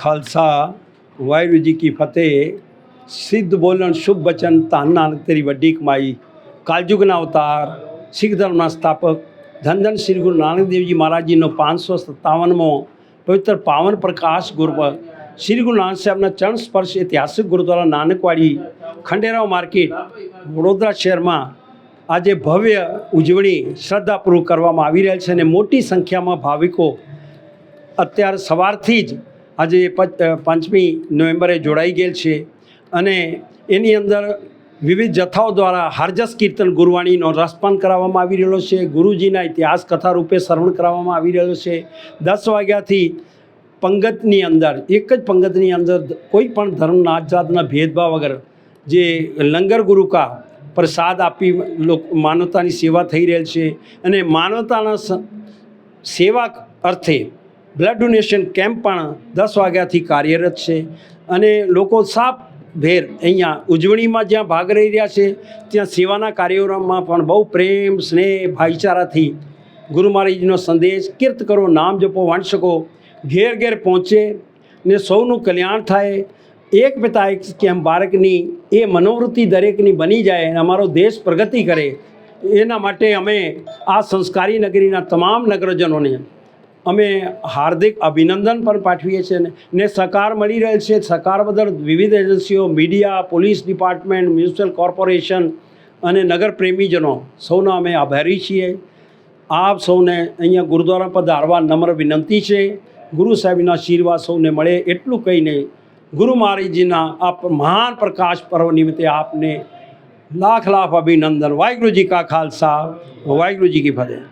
ਖਾਲਸਾ ਵਾਹਿਗੁਰੂ ਜੀ ਕੀ ਫਤਿਹ ਸਿੱਧ ਬੋਲਣ ਸ਼ੁਭ ਬਚਨ ਧੰਨ ਨਾਨਕ ਤੇਰੀ ਵੱਡੀ ਕਮਾਈ ਕਲਯੁਗ ਨਾ ਅਵਤਾਰ ਸਿੱਖ ਧਰਮ ਨਾ ਸਥਾਪਕ ધન ધન શ્રી ગુરુ નાનક દેવજી મહારાજજીનો પાંચસો સત્તાવનમો પવિત્ર પાવન પ્રકાશ ગુરુ શ્રી ગુરુ નાનક સાહેબના ચરણ સ્પર્શ ઐતિહાસિક ગુરુદ્વારા નાનકવાડી, ખંડેરાવ માર્કેટ, વડોદરા શહેરમાં આજે ભવ્ય ઉજવણી શ્રદ્ધાપૂર્વક કરવામાં આવી રહેલ છે અને મોટી સંખ્યામાં ભાવિકો અત્યારે સવારથી જ આજે પંચ- પાંચમી નવેમ્બરે જોડાઈ ગયેલ છે અને એની અંદર વિવિધ જથ્થાઓ દ્વારા હરજસ કીર્તન ગુરવાણીનો રસપાન કરાવવામાં આવી રહેલો છે, ગુરુજીના ઇતિહાસ કથા રૂપે શ્રવણ કરાવવામાં આવી રહેલો છે. દસ વાગ્યાથી પંગતની અંદર, એક જ પંગતની અંદર કોઈ પણ ધર્મ જાતના ભેદભાવ વગર જે લંગર ગુરુકા પ્રસાદ આપી લોક, માનવતાની સેવા થઈ રહેલ છે અને માનવતાના સેવા અર્થે બ્લડ ડોનેશન કેમ્પ પણ દસ વાગ્યાથી કાર્યરત છે અને લોકો સાપ ભેર અહીંયા ઉજવણીમાં જ્યાં ભાગ રહી રહ્યા છે, ત્યાં સેવાના કાર્યક્રમમાં પણ બહુ પ્રેમ, સ્નેહ, ભાઈચારાથી ગુરુ મહારાજનો સંદેશ, કીર્ત કરો, નામ જપો વાંચકો ઘેર ઘેર પહોંચે ને સૌનું કલ્યાણ થાય. એક પિતા એક કેમ બાળકની એ મનોવૃત્તિ દરેકની બની જાય અને અમારો દેશ પ્રગતિ કરે. એના માટે અમે આ સંસ્કારી નગરીના તમામ નગરજનોને અમે હાર્દિક અભિનંદન પણ પાઠવીએ છીએ ને ને સહકાર મળી રહેલ છે. સહકાર બદલ વિવિધ એજન્સીઓ, media, police department, municipal corporation અને નગર પ્રેમીજનો સૌના અમે આભારી છીએ. આપ સૌને અહીંયા ગુરુદ્વારા પધારવા નમ્ર વિનંતી છે. ગુરુ સાહેબના આશીર્વાદ સૌને મળે એટલું કહીને ગુરુ મહારાજજીના આ મહાન પ્રકાશ પર્વ નિમિત્તે આપને લાખ લાખ અભિનંદન. વાહેગુરુજી કા ખાલસા, વાહેગુરુજી કી ફતેહ.